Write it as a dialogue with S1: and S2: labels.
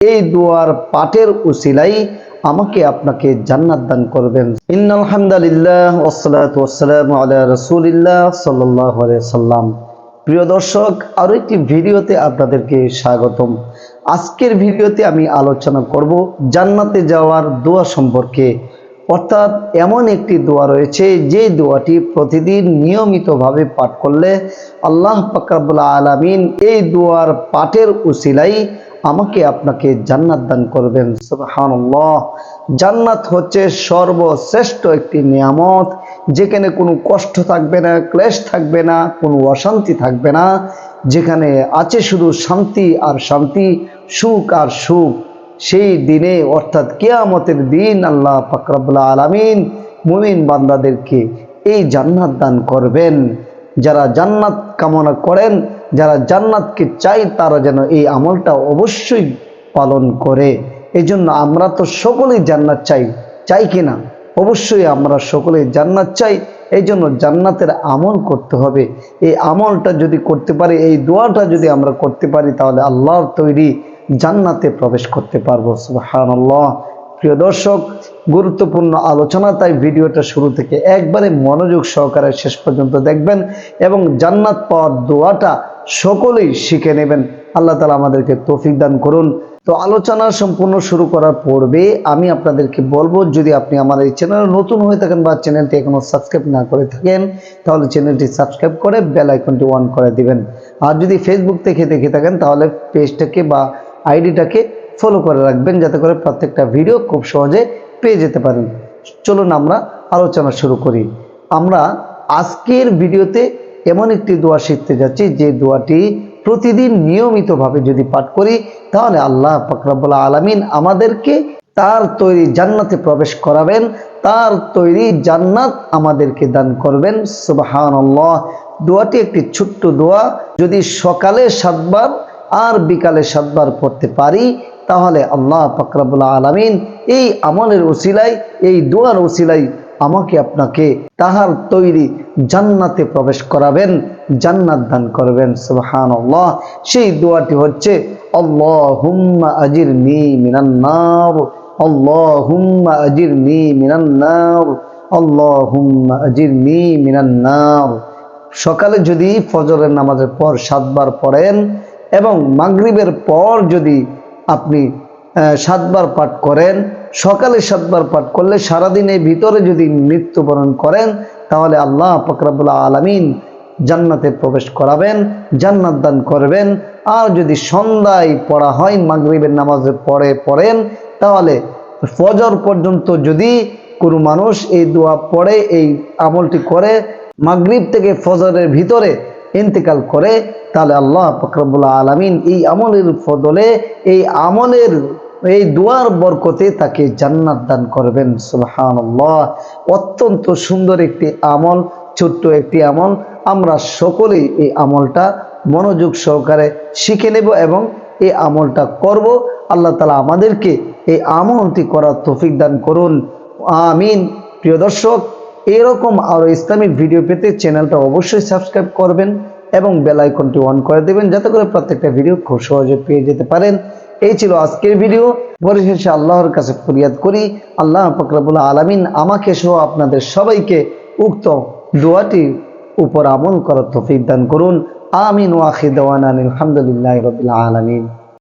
S1: এই দুয়ার পাটের উসিলাই আমাকে আপনাকে জান্নাত দান করবেন। ইন্নাল সাল্লাম প্রিয় দর্শক, আরও একটি ভিডিওতে আপনাদেরকে স্বাগতম। আজকের ভিডিওতে আমি আলোচনা করব জান্নাতে যাওয়ার দোয়া সম্পর্কে। অর্থাৎ এমন একটি দোয়া রয়েছে, যে দোয়াটি প্রতিদিন নিয়মিতভাবে পাঠ করলে আল্লাহ পাকাবুল আলামিন এই দোয়ার পাঠের উসিলাই আমাকে আপনাকে জান্নাত দান করবেন, সুবহানাল্লাহ। জান্নাত হচ্ছে সর্বশ্রেষ্ঠ একটি নিয়ামত। যেখানে কোনো কষ্ট থাকবে না, ক্লেশ থাকবে না, কোনো অশান্তি থাকবে না। যেখানে আছে শুধু শান্তি আর শান্তি, সুখ আর সুখ। সেই দিনে, অর্থাৎ কেয়ামতের দিন আল্লাহ ফাকরাবুল্লাহ আলামিন মুমিন বান্দাদেরকে এই জান্নাত দান করবেন। যারা জান্নাত কামনা করেন যারা জান্নাতকে চাই তারা যেন এই আমলটা অবশ্যই পালন করে। এই জন্য আমরা তো সকলেই জান্নাত চাই। চাই কি না? অবশ্যই আমরা সকলেই জান্নাত চাই। এই জন্য জান্নাতের আমল করতে হবে। এই আমলটা যদি করতে পারি, এই দোয়াটা যদি আমরা করতে পারি, তাহলে আল্লাহর তৈরি জান্নাতে প্রবেশ করতে পারব। সুবহানাল্লাহ। প্রিয় দর্শক, গুরুত্বপূর্ণ আলোচনা, তাই ভিডিওটা শুরু থেকে একবারে মনোযোগ সহকারে শেষ পর্যন্ত দেখবেন এবং জান্নাত পাওয়ার দোয়াটা সকলেই শিখে নেবেন। আল্লাহ তালা আমাদেরকে তৌফিক দান করুন। তো আলোচনা সম্পূর্ণ শুরু করার পূর্বে আমি আপনাদেরকে বলব, যদি আপনি আমার এই চ্যানেলে নতুন হয়ে থাকেন বা চ্যানেলটি এখনও সাবস্ক্রাইব না করে থাকেন, তাহলে চ্যানেলটি সাবস্ক্রাইব করে বেল আইকনটি অন করে দিবেন। আর যদি ফেসবুক থেকে দেখে থাকেন, তাহলে পেজটাকে বা আইডিটাকে ফলো করে রাখবেন যাতে করে প্রত্যেকটা ভিডিও খুব সহজে পেয়ে যেতে পারেন। চলুন আমরা আলোচনা শুরু করি। আমরা আজকের ভিডিওতে এমন একটি দোয়া শিখতে যাচ্ছি, যে দোয়াটি প্রতিদিন নিয়মিতভাবে যদি পাঠ করি, তাহলে আল্লাহ ফকরাবুল্লাহ আলমিন আমাদেরকে তার তৈরি জান্নাতে প্রবেশ করাবেন, তার তৈরি জান্নাত আমাদেরকে দান করবেন। সুবাহান দোয়াটি একটি ছোট্ট দোয়া। যদি সকালে সাতবার আর বিকালে সাতবার পড়তে পারি, তাহলে আল্লাহ ফকরাবুল্লাহ আলমিন এই আমলের ওসিলাই এই দোয়ার ওসিলাই আমাকে আপনাকে তাহার তৈরি জান্নাতে প্রবেশ করাবেন, জান্নাত দান করবেন সুবহান আল্লাহ সেই দোয়াটি হচ্ছে, আল্লাহুম্মা আজিরনি মিনান্নার আল্লাহুম্মা আজিরনি মিনান্নার আল্লাহুম্মা আজিরনি মিনান্নার সকালে যদি ফজরের নামাজের পর সাতবার পড়েন এবং মাগরিবের পর যদি আপনি সাতবার পাঠ করেন, সকালে সাতবার পাঠ করলে সারাদিনের ভিতরে যদি মৃত্যুবরণ করেন, তাহলে আল্লাহ ফকরাবুল্লাহ আলমিন জান্নাতে প্রবেশ করাবেন, জান্নাত দান করবেন। আর যদি সন্ধ্যায় পড়া হয়, মাগরিবের নামাজে পড়ে পড়েন, তাহলে ফজর পর্যন্ত যদি কোনো মানুষ এই দোয়া পড়ে, এই আমলটি করে, মাগরিব থেকে ফজরের ভিতরে ইন্তেকাল করে, তাহলে আল্লাহ ফকরাবুল্লাহ আলমিন এই আমলের ফদলে, এই আমলের, এই দুয়ার বরকতে তাকে জান্নাত দান করবেন। সুলহান অত্যন্ত সুন্দর একটি আমল, ছোট্ট একটি আমল। আমরা সকলেই এই আমলটা মনোযোগ সহকারে শিখে নেব এবং এই আমলটা করব। আল্লাহ তালা আমাদেরকে এই আমলটি করার তফিক দান করুন। আমিন। প্রিয় দর্শক এরকম আরও ইসলামিক ভিডিও পেতে চ্যানেলটা অবশ্যই সাবস্ক্রাইব করবেন এবং বেলাইকনটি অন করে দেবেন যাতে করে প্রত্যেকটা ভিডিও খুব সহজে পেয়ে যেতে পারেন। এই ছিল আজকের ভিডিও পরিশেষে আল্লাহর কাছে ফরিয়াদ করি। আল্লাহ ফকরাবুল্লাহ আলমিন আমাকে সহ আপনাদের সবাইকে উক্ত দোয়াটি উপর আমল করার তফিক দান করুন। আমিন ওয়াখিদ আলহামদুলিল্লাহ রবিল আলমিন।